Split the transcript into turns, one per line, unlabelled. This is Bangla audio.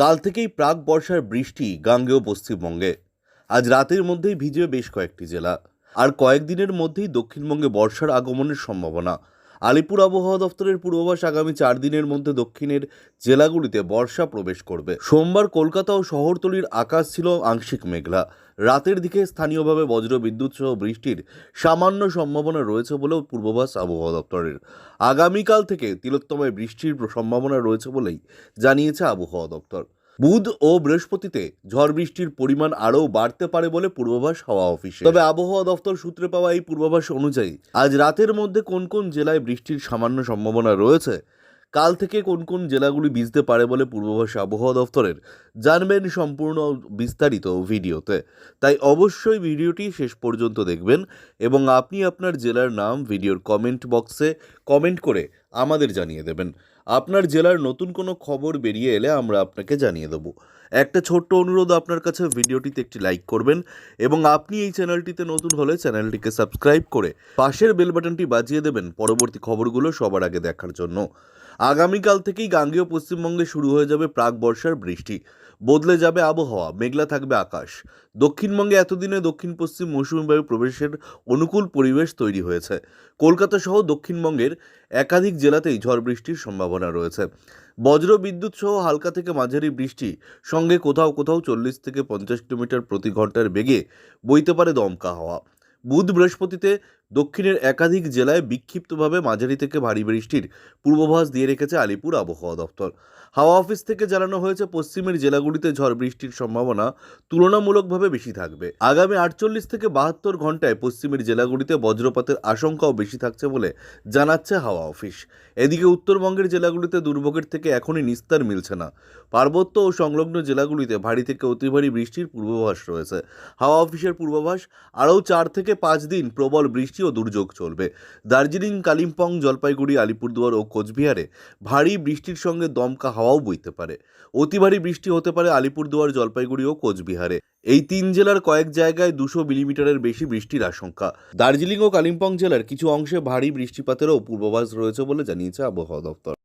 কাল থেকেই প্রাক বর্ষার বৃষ্টি গাঙ্গেয় পশ্চিমবঙ্গে আজ রাতের মধ্যেই ভিজবে বেশ কয়েকটি জেলা আর কয়েকদিনের মধ্যেই দক্ষিণবঙ্গে বর্ষার আগমনের সম্ভাবনা আলিপুর আবহাওয়া দপ্তরের পূর্বাভাস আগামী চার দিনের মধ্যে দক্ষিণের জেলাগুলিতে বর্ষা প্রবেশ করবে সোমবার কলকাতা ও শহরতলির আকাশ ছিল আংশিক মেঘলা রাতের দিকে স্থানীয়ভাবে বজ্র বিদ্যুৎ সহ বৃষ্টির সামান্য সম্ভাবনা রয়েছে বলেও পূর্বাভাস আবহাওয়া দপ্তরের আগামীকাল থেকে তিলোত্তমায় বৃষ্টির সম্ভাবনা রয়েছে বলেই জানিয়েছে আবহাওয়া দপ্তর বুধ ও বৃহস্পতিতে ঝড় বৃষ্টির পরিমাণ আরও বাড়তে পারে বলে পূর্বাভাস হওয়া অফিসে
তবে আবহাওয়া দফতর সূত্রে পাওয়া এই পূর্বাভাস অনুযায়ী আজ রাতের মধ্যে কোন কোন জেলায় বৃষ্টির সামান্য সম্ভাবনা রয়েছে কাল থেকে কোন কোন জেলাগুলি ভিজতে পারে বলে পূর্বাভাস আবহাওয়া দফতরের জানবেন সম্পূর্ণ বিস্তারিত ভিডিওতে তাই অবশ্যই ভিডিওটি শেষ পর্যন্ত দেখবেন এবং আপনি আপনার জেলার নাম ভিডিওর কমেন্ট বক্সে কমেন্ট করে আমাদের জানিয়ে দেবেন আপনার জেলার নতুন কোনো খবর বেরিয়ে এলে আমরা আপনাকে জানিয়ে দেবো একটা ছোট্ট অনুরোধ আপনার কাছে ভিডিওটিতে একটি লাইক করবেন এবং আপনি এই চ্যানেলটিতে নতুন হলে চ্যানেলটিকে সাবস্ক্রাইব করে পাশের বেল বাটনটি বাজিয়ে দেবেন পরবর্তী খবরগুলো সবার আগে দেখার জন্য
আগামীকাল থেকেই গাঙ্গেয় পশ্চিমবঙ্গে শুরু হয়ে যাবে প্রাক বর্ষার বৃষ্টি বদলে যাবে আবহাওয়া মেঘলা থাকবে আকাশ দক্ষিণবঙ্গে এতদিনে দক্ষিণ পশ্চিম মৌসুমি বায়ু প্রবেশের অনুকূল পরিবেশ তৈরি হয়েছে কলকাতা সহ দক্ষিণবঙ্গের একাধিক জেলাতেই ঝড় বৃষ্টির সম্ভাবনা রয়েছে বজ্র বিদ্যুৎ সহ হালকা থেকে মাঝারি বৃষ্টি সঙ্গে কোথাও কোথাও চল্লিশ থেকে পঞ্চাশ কিলোমিটার প্রতি ঘন্টার বেগে বইতে পারে দমকা হওয়া বুধ বৃহস্পতিতে দক্ষিণের একাধিক জেলায় বিক্ষিপ্তভাবে মাঝারি থেকে ভারী বৃষ্টির পূর্বাভাস দিয়ে রেখেছে আলিপুর আবহাওয়া দপ্তর হাওয়া অফিস থেকে জানানো হয়েছে পশ্চিমের জেলাগুলিতে ঝড় বৃষ্টির সম্ভাবনা তুলনামূলকভাবে বেশি থাকবে আগামী আটচল্লিশ থেকে বাহাত্তর ঘন্টায় পশ্চিমের জেলাগুলিতে বজ্রপাতের আশঙ্কাও বেশি থাকছে বলে জানাচ্ছে হাওয়া অফিস এদিকে উত্তরবঙ্গের জেলাগুলিতে দুর্ভোগের থেকে এখনই নিস্তার মিলছে না পার্বত্য ও সংলগ্ন জেলাগুলিতে ভারী থেকে অতি ভারী বৃষ্টির পূর্বাভাস রয়েছে হাওয়া অফিসের পূর্বাভাস আরও চার থেকে পাঁচ দিন প্রবল বৃষ্টি ও দুর্যোগ চলবে দার্জিলিং কালিম্পং জলপাইগুড়ি আলিপুরদুয়ার ও কোচবিহারে ভারী বৃষ্টির সঙ্গে দমকা হাওয়াও বইতে পারে অতি ভারী বৃষ্টি হতে পারে আলিপুরদুয়ার জলপাইগুড়ি ও কোচবিহারে এই তিন জেলার কয়েক জায়গায় দুশো মিলিমিটারের বেশি বৃষ্টির আশঙ্কা দার্জিলিং ও কালিম্পং জেলার কিছু অংশে ভারী বৃষ্টিপাতেরও পূর্বাভাস রয়েছে বলে জানিয়েছে আবহাওয়া দপ্তর